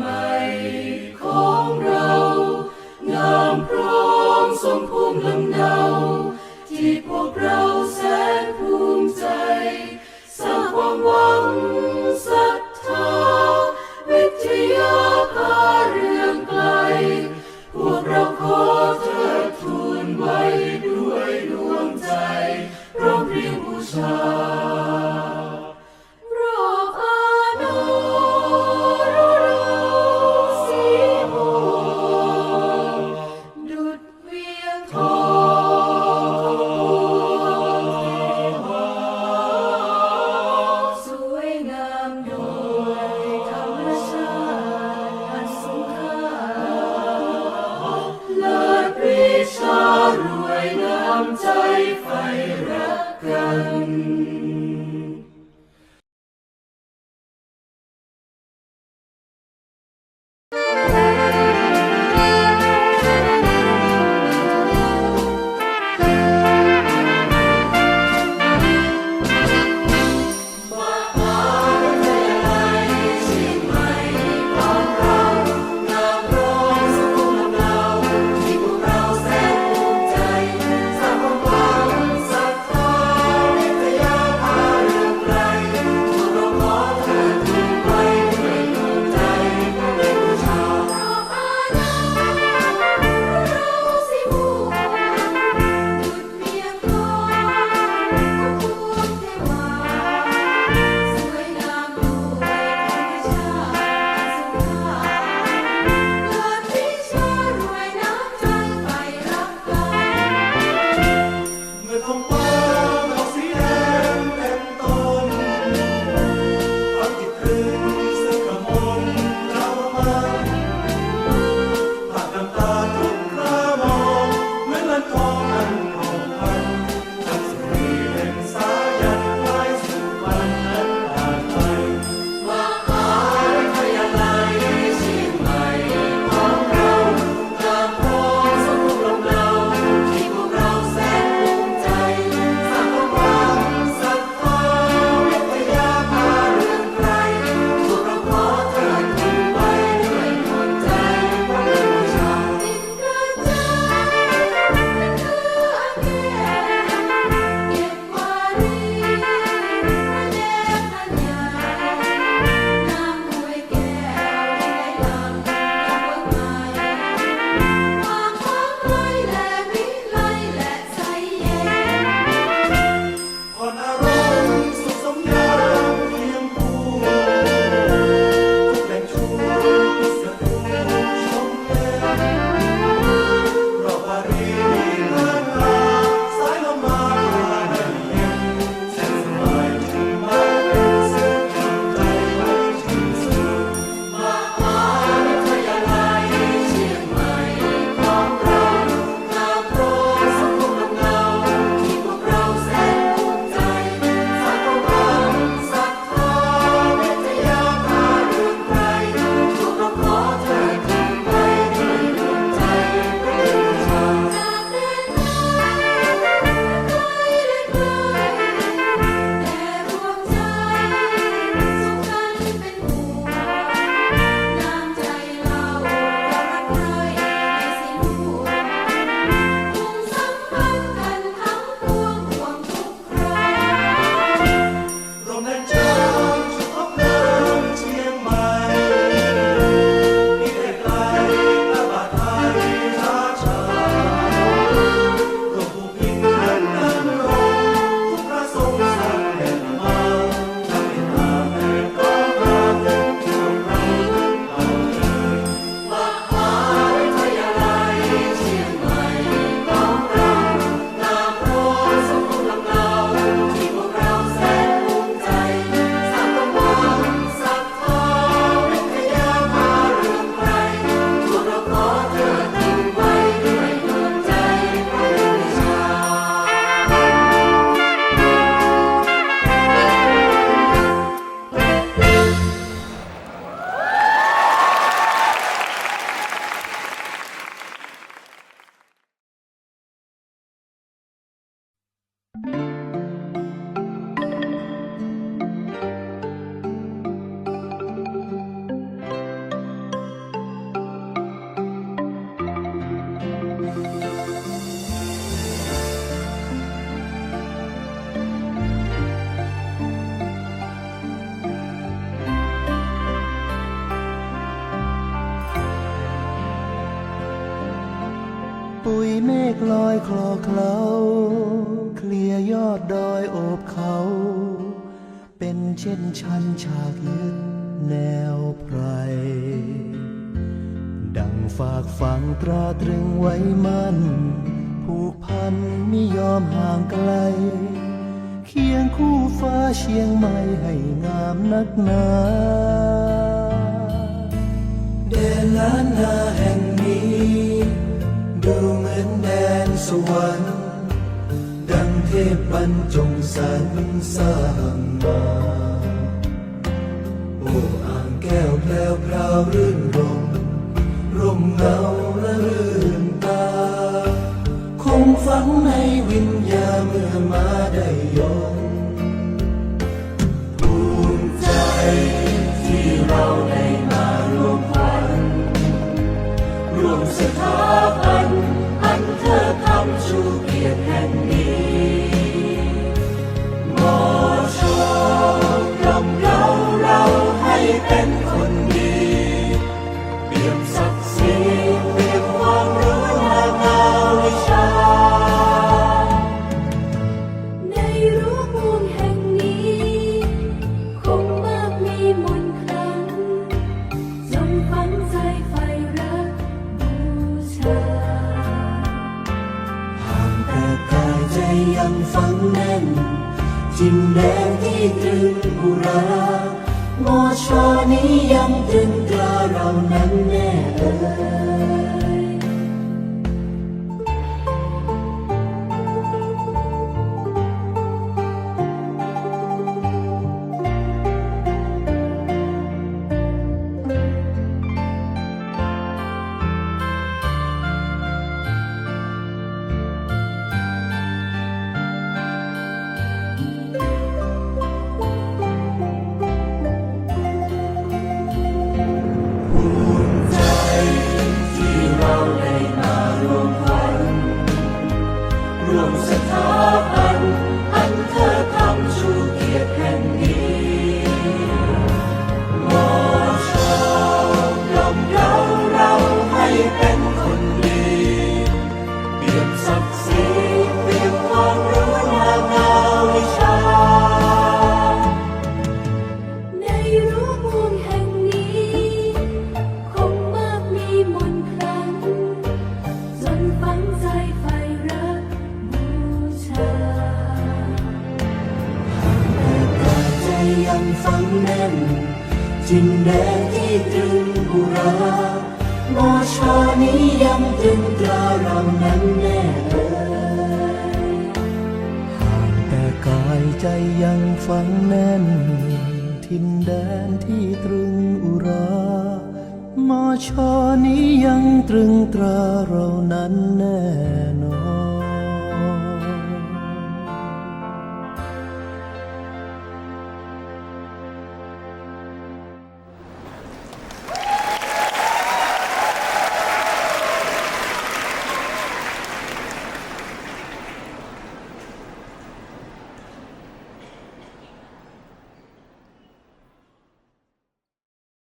ใหม่ของเรา งามพร้อมสมภูมิลำเนา ที่พวกเราแสนภูมิใจ สร้างความหวังศรัทธาวิทยาพาเรื่องไกล พวกเราขอเทิดทูนไว้ด้วยดวงใจพร้อมเพรียงบูชา ปุยเมฆลอยคลอเคล้าเคลียยอดดอยโอบเขา เป็นเช่นชันฉากยึดแนวไพร ดังฝากฝังตราตรึงไว้มันผูกพันไม่ยอมห่างไกล เคียงคู่ฟ้าเชียงใหม่ให้งามนักหนาแดนล้านนาแห่งนี้ ดูเหมือนแดนสวรรค์ ดังเทพบรรจงสรรสร้างมา โอ้อ่างแก้วแพรวพราวรื่นรมร่มเงาและรื่นตา คงฝังในวิญญาเมื่อมา แดงที่ตรึงบุรามอชอนี้ยังตรึงตราเรานั้นแน่ ยังฝังแน่นจินแดงที่ตรึงบุรามอชอนี้ยังตรึงตราเรานั้นแน่เอ่ยห่างแต่กายใจยังฝังแน่น ทินแดนที่ตรึงอุรามอชอนี้ยังตรึงตราเรานั้นแน่